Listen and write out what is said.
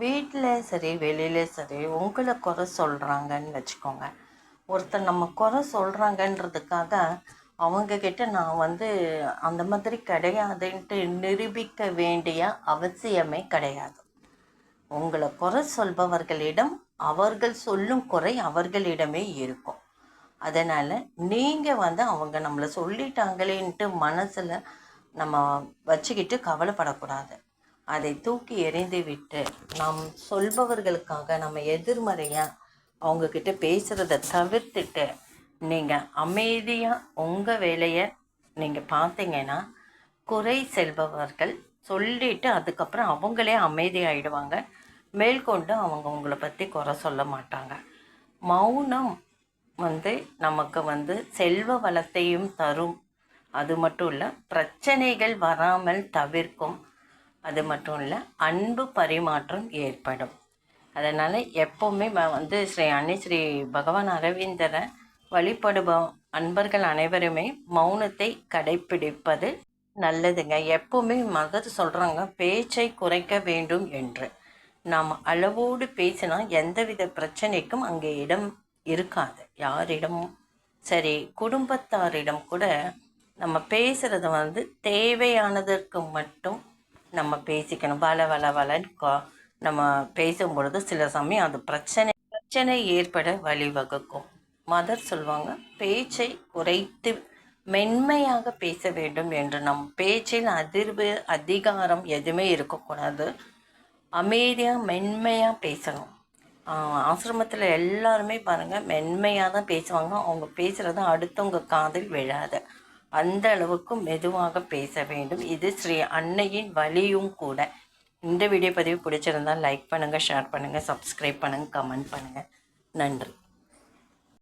வீட்டில் சரி வெளியில் சரி உங்களை குறை சொல்கிறாங்கன்னு வச்சுக்கோங்க. ஒருத்தர் நம்ம குறை சொல்கிறாங்கன்றதுக்காக அவங்கக்கிட்ட நான் வந்து அந்த மாதிரி கிடையாதுன்ட்டு நிரூபிக்க வேண்டிய அவசியமே கிடையாது. உங்களை குறை சொல்பவர்களிடம் அவர்கள் சொல்லும் குறை அவர்களிடமே இருக்கும். அதனால் நீங்கள் வந்து அவங்க நம்மளை சொல்லிட்டாங்களேன்ட்டு மனசில் நம்ம வச்சுக்கிட்டு கவலைப்படக்கூடாது. அதை தூக்கி எறிந்து விட்டு நாம் சொல்பவர்களுக்காக நம்ம எதிர்மறையாக அவங்கக்கிட்ட பேசுகிறத தவிர்த்துட்டு நீங்கள் அமைதியாக உங்கள் வேலையை நீங்கள் பார்த்தீங்கன்னா குறை செல்பவர்கள் சொல்லிட்டு அதுக்கப்புறம் அவங்களே அமைதியாகிடுவாங்க மேற்கொண்டு அவங்க உங்களை பற்றி குறை சொல்ல மாட்டாங்க. மௌனம் வந்து நமக்கு வந்து செல்வ வளத்தையும் தரும். அது மட்டும் இல்லை பிரச்சனைகள் வராமல் தவிர்க்கும். அது மட்டும் இல்லை அன்பு பரிமாற்றம் ஏற்படும். அதனால் எப்போவுமே வந்து ஸ்ரீ அன்னை ஸ்ரீ பகவான் அரவிந்தரை வழிபடுப அன்பர்கள் அனைவருமே மௌனத்தை கடைப்பிடிப்பது நல்லதுங்க. எப்போவுமே மதர் சொல்கிறாங்க பேச்சை குறைக்க வேண்டும் என்று. நாம் அளவோடு பேசினா எந்தவித பிரச்சனைக்கும் அங்கே இடம் இருக்காது. யாரிடமும் சரி குடும்பத்தாரிடம் கூட நம்ம பேசுகிறது வந்து தேவையானதற்கு மட்டும் நம்ம பேசிக்கணும். வள வள வளன்னு நம்ம பேசும் பொழுது சில சமயம் அது பிரச்சனை பிரச்சனை ஏற்பட வழிவகுக்கும். மதர் சொல்லுவாங்க பேச்சை குறைத்து மென்மையாக பேச வேண்டும் என்று. நம் பேச்சில் அதிர்வு அதிகாரம் எதுவுமே இருக்கக்கூடாது. அமைதியாக மென்மையாக பேசணும். ஆசிரமத்தில் எல்லாருமே பாருங்கள் மென்மையாக தான் பேசுவாங்க. அவங்க பேசுகிறது அடுத்தவங்க காதில் விழாது. அந்த அளவுக்கு மெதுவாக பேச வேண்டும். இது ஸ்ரீ அன்னையின் வழியும் கூட. இந்த வீடியோ பதிவு பிடிச்சிருந்தால் லைக் பண்ணுங்கள் ஷேர் பண்ணுங்கள் சப்ஸ்கிரைப் பண்ணுங்கள் கமெண்ட் பண்ணுங்கள் நன்றி.